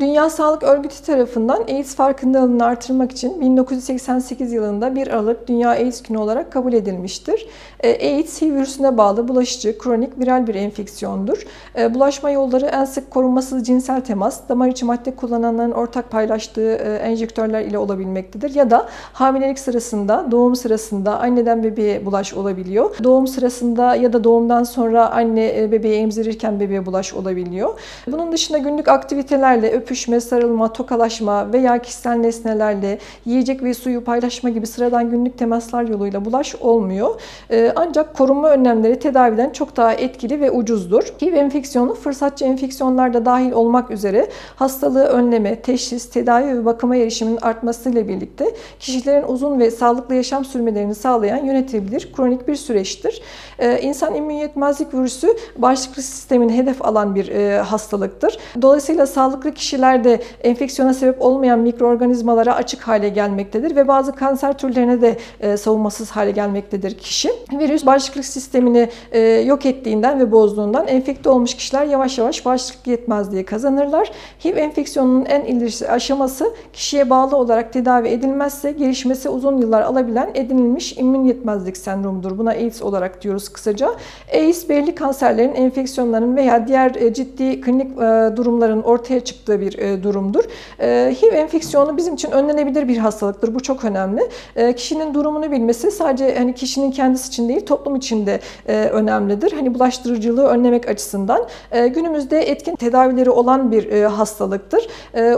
Dünya Sağlık Örgütü tarafından AIDS farkındalığını artırmak için 1988 yılında 1 Aralık Dünya AIDS Günü olarak kabul edilmiştir. E, AIDS, HIV virüsüne bağlı bulaşıcı, kronik viral bir enfeksiyondur. E, Bulaşma yolları en sık korunmasız cinsel temas, damar içi madde kullananların ortak paylaştığı e, enjektörler ile olabilmektedir. Ya da hamilelik sırasında, doğum sırasında anneden bebeğe bulaş olabiliyor. Doğum sırasında ya da doğumdan sonra anne bebeği emzirirken bebeğe bulaş olabiliyor. Bunun dışında günlük aktivitelerle öpüşme, sarılma, tokalaşma veya kişisel nesnelerle yiyecek ve suyu paylaşma gibi sıradan günlük temaslar yoluyla bulaş olmuyor. Ee, Ancak korunma önlemleri tedaviden çok daha etkili ve ucuzdur. HIV enfeksiyonu fırsatçı enfeksiyonlar da dahil olmak üzere hastalığı önleme, teşhis, tedavi ve bakıma erişimin artmasıyla birlikte kişilerin uzun ve sağlıklı yaşam sürmelerini sağlayan yönetilebilir kronik bir süreçtir. Ee, İnsan immün yetmezlik virüsü bağışıklık sistemini hedef alan bir e, hastalıktır. Dolayısıyla sağlıklı kişilerde enfeksiyona sebep olmayan mikroorganizmalara açık hale gelmektedir ve bazı kanser türlerine de e, savunmasız hale gelmektedir kişi. Virüs bağışıklık sistemini e, yok ettiğinden ve bozduğundan enfekte olmuş kişiler yavaş yavaş bağışıklık yetmezliği kazanırlar. HIV enfeksiyonunun en ileri aşaması kişiye bağlı olarak tedavi edilmezse gelişmesi uzun yıllar alabilen edinilmiş immün yetmezlik sendromudur. Buna AIDS olarak diyoruz kısaca. AIDS belli kanserlerin, enfeksiyonların veya diğer e, ciddi klinik durumların ortaya çıktığı bir e, durumdur. E, HIV enfeksiyonu bizim için önlenebilir bir hastalıktır. Bu çok önemli. E, Kişinin durumunu bilmesi sadece hani kişinin kendisi için değil toplum için de önemlidir. Hani bulaştırıcılığı önlemek açısından günümüzde etkin tedavileri olan bir hastalıktır.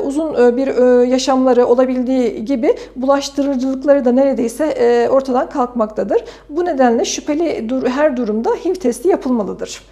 Uzun bir yaşamları olabildiği gibi bulaştırıcılıkları da neredeyse ortadan kalkmaktadır. Bu nedenle şüpheli her durumda HIV testi yapılmalıdır.